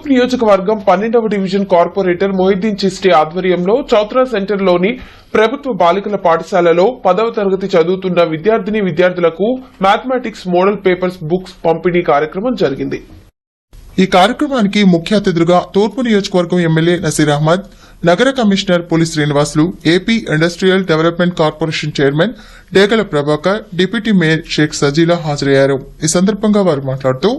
తూర్పు నియోజకవర్గం పన్నెండవ డివిజన్ కార్పొరేటర్ మొహిద్దీన్ చిస్టి ఆధ్వర్యంలో చౌత్రా సెంటర్లోని ప్రభుత్వ బాలికల పాఠశాలలో పదవ తరగతి చదువుతున్న విద్యార్థిని విద్యార్థులకు మ్యాథమెటిక్స్ మోడల్ పేపర్స్ బుక్స్ పంపిణీ కార్యక్రమం జరిగింది. ఈ కార్యక్రమానికి ముఖ్య అతిథులుగా తూర్పు నియోజకవర్గం ఎమ్మెల్యే నసీర్ అహ్మద్ నగర commissioner Puli Srinivasulu AP industrial development corporation chairman Degala Prabhakar deputy mayor Sheikh Sajila హాజరయ్యారు. ఈ సందర్భంగా వారు మాట్లాడుతూ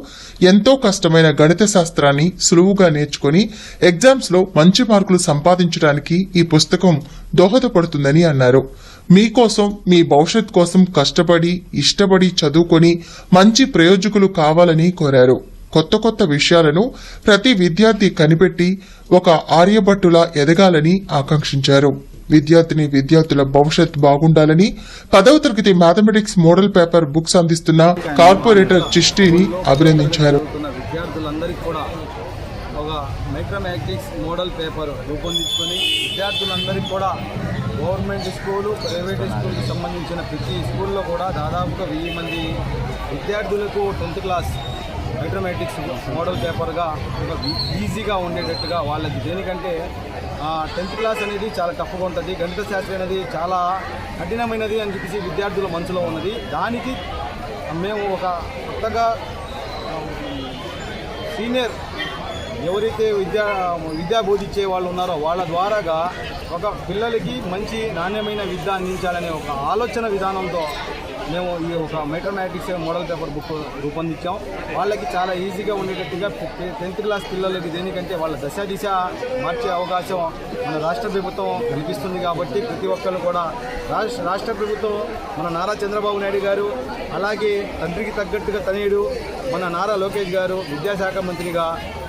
ఎంతో కష్టమైన గణిత శాస్త్రాన్ని సులువుగా నేర్చుకుని ఎగ్జామ్స్లో మంచి మార్కులు సంపాదించడానికి ఈ పుస్తకం దోహదపడుతుందని అన్నారు. మీకోసం మీ భవిష్యత్ కోసం కష్టపడి ఇష్టపడి చదువుకొని మంచి ప్రయోజకులు కావాలని కోరారు. కొత్త కొత్త విషయాలను ప్రతి విద్యార్థి కనిపెట్టి ఒక ఆర్యభట్టులా ఎదగాలని ఆకాంక్షించారు. విద్యార్థిని విద్యార్థుల భవిష్యత్ బాగుండాలని పదవ తరగతి మ్యాథమెటిక్స్ మోడల్ పేపర్ బుక్స్ అందిస్తున్న కార్పొరేటర్ చిష్టిని అభినందించారు. చదువుతున్న విద్యార్థులందరికీ కూడా ఒక మైక్రోమాటిక్స్ మోడల్ పేపర్ రూపొందించుకొని విద్యార్థులందరికీ కూడా గవర్నమెంట్ స్కూలు ప్రైవేట్ స్కూల్కి సంబంధించిన ప్రతి స్కూల్లో కూడా దాదాపుగా వెయ్యి మంది విద్యార్థులకు టెన్త్ క్లాస్ మైక్రోమాటిక్స్ మోడల్ పేపర్గా ఈజీగా ఉండేటట్టుగా వాళ్ళకి దేనికంటే టెన్త్ క్లాస్ అనేది చాలా టఫ్గా ఉంటుంది. గణిత శాస్త్రం అనేది చాలా కఠినమైనది అని చెప్పేసి విద్యార్థుల మనసులో ఉన్నది. దానికి మేము ఒక కొత్తగా సీనియర్ ఎవరైతే విద్యా విద్యా బోధించే వాళ్ళు ఉన్నారో వాళ్ళ ద్వారాగా ఒక పిల్లలకి మంచి నాణ్యమైన విద్య అందించాలనే ఒక ఆలోచన విధానంతో మేము ఈ ఒక మైక్రోమాటిక్స్ మోడల్ పేపర్ బుక్ రూపొందించాం. వాళ్ళకి చాలా ఈజీగా ఉండేటట్టుగా టెన్త్ క్లాస్ పిల్లలకి దేనికంటే వాళ్ళ దశ దిశ మార్చే అవకాశం మన రాష్ట్ర ప్రభుత్వం కల్పిస్తుంది కాబట్టి ప్రతి ఒక్కరు కూడా రాష్ట్ర రాష్ట్ర ప్రభుత్వం మన నారా చంద్రబాబు నాయుడు గారు అలాగే తండ్రికి తగ్గట్టుగా తనయుడు మన నారా లోకేష్ గారు విద్యాశాఖ మంత్రిగా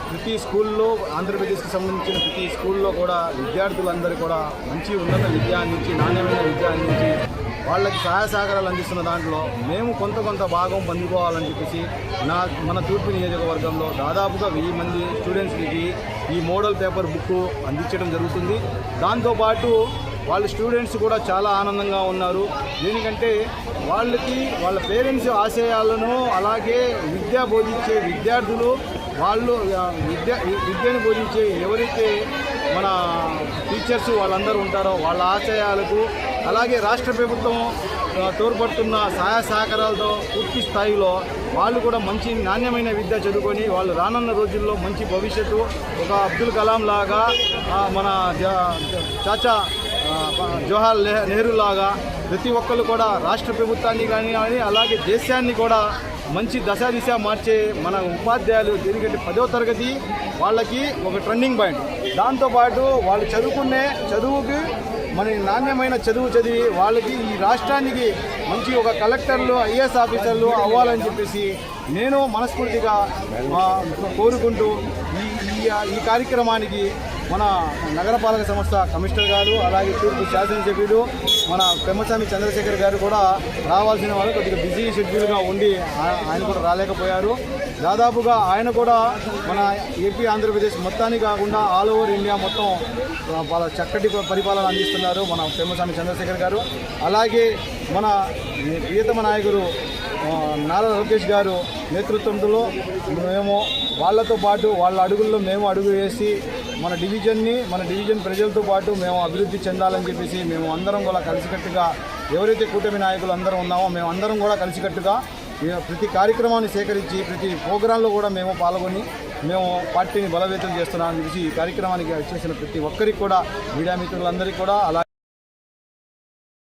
ప్రతి స్కూల్లో ఆంధ్రప్రదేశ్కి సంబంధించిన ప్రతి స్కూల్లో కూడా విద్యార్థులందరూ కూడా మంచి ఉన్నత విద్య అందించి నాణ్యమైన విద్య అందించి వాళ్ళకి సహాయ సహకారాలు అందిస్తున్న దాంట్లో మేము కొంత కొంత భాగం పొందుకోవాలని చెప్పేసి నా మన తూర్పు నియోజకవర్గంలో దాదాపుగా వెయ్యి మంది స్టూడెంట్స్కి ఈ మోడల్ పేపర్ బుక్ అందించడం జరుగుతుంది. దాంతోపాటు వాళ్ళ స్టూడెంట్స్ కూడా చాలా ఆనందంగా ఉన్నారు. దేనికంటే వాళ్ళకి వాళ్ళ పేరెంట్స్ ఆశయాలను అలాగే విద్య బోధించే విద్యార్థులు వాళ్ళు విద్య విద్యను బోధించే ఎవరైతే మన టీచర్స్ వాళ్ళందరూ ఉంటారో వాళ్ళ ఆశయాలకు అలాగే రాష్ట్ర ప్రభుత్వం తోడ్పడుతున్న సహాయ సహకారాలతో పూర్తి స్థాయిలో వాళ్ళు కూడా మంచి నాణ్యమైన విద్య చదువుకొని వాళ్ళు రానున్న రోజుల్లో మంచి భవిష్యత్తు ఒక అబ్దుల్ కలాం లాగా మన జ- చాచా జవహర్ నెహ్- నెహ్రూ లాగా ప్రతి ఒక్కరు కూడా రాష్ట్ర ప్రభుత్వాన్ని కానీ కానీ అలాగే దేశాన్ని కూడా మంచి దశ దిశ మార్చే మన ఉపాధ్యాయులు ఎందుకంటే పదో తరగతి వాళ్ళకి ఒక ట్రెండింగ్ పాయింట్. దాంతోపాటు వాళ్ళు చదువుకునే చదువుకి మన నాణ్యమైన చదువు చదివి వాళ్ళకి ఈ రాష్ట్రానికి మంచి ఒక కలెక్టర్లు ఐఏఎస్ ఆఫీసర్లు అవ్వాలని చెప్పేసి నేను మనస్ఫూర్తిగా కోరుకుంటూ ఈ ఈ కార్యక్రమానికి మన నగరపాలక సంస్థ కమిషనర్ గారు అలాగే తూర్పు శాసనసభ్యులు మన పెమ్మస్వామి చంద్రశేఖర్ గారు కూడా రావాల్సిన వాళ్ళు కొద్దిగా బిజీ షెడ్యూల్గా ఉండి ఆయన కూడా రాలేకపోయారు. దాదాపుగా ఆయన కూడా మన ఏపీ ఆంధ్రప్రదేశ్ మొత్తానికి కాకుండా ఆల్ ఓవర్ ఇండియా మొత్తం వాళ్ళ చక్కటి పరిపాలన అందిస్తున్నారు మన పెమ్మస్వామి చంద్రశేఖర్ గారు. అలాగే మన ప్రియతమ నాయకుడు నారా లోకేష్ గారు నేతృత్వంలో మేము వాళ్ళతో పాటు వాళ్ళ అడుగుల్లో మేము అడుగు వేసి మన డివిజన్ని మన డివిజన్ ప్రజలతో పాటు మేము అభివృద్ధి చెందాలని చెప్పేసి మేము అందరం కూడా కలిసికట్టుగా ఎవరైతే కూటమి నాయకులు అందరం ఉన్నామో మేము అందరం కూడా కలిసికట్టుగా ప్రతి కార్యక్రమాన్ని సేకరించి ప్రతి ప్రోగ్రాంలో కూడా మేము పాల్గొని మేము పార్టీని బలవేతం చేస్తున్నామని చెప్పేసి ఈ కార్యక్రమానికి చేసిన ప్రతి ఒక్కరికి కూడా మీడియా మిత్రులందరికీ కూడా అలా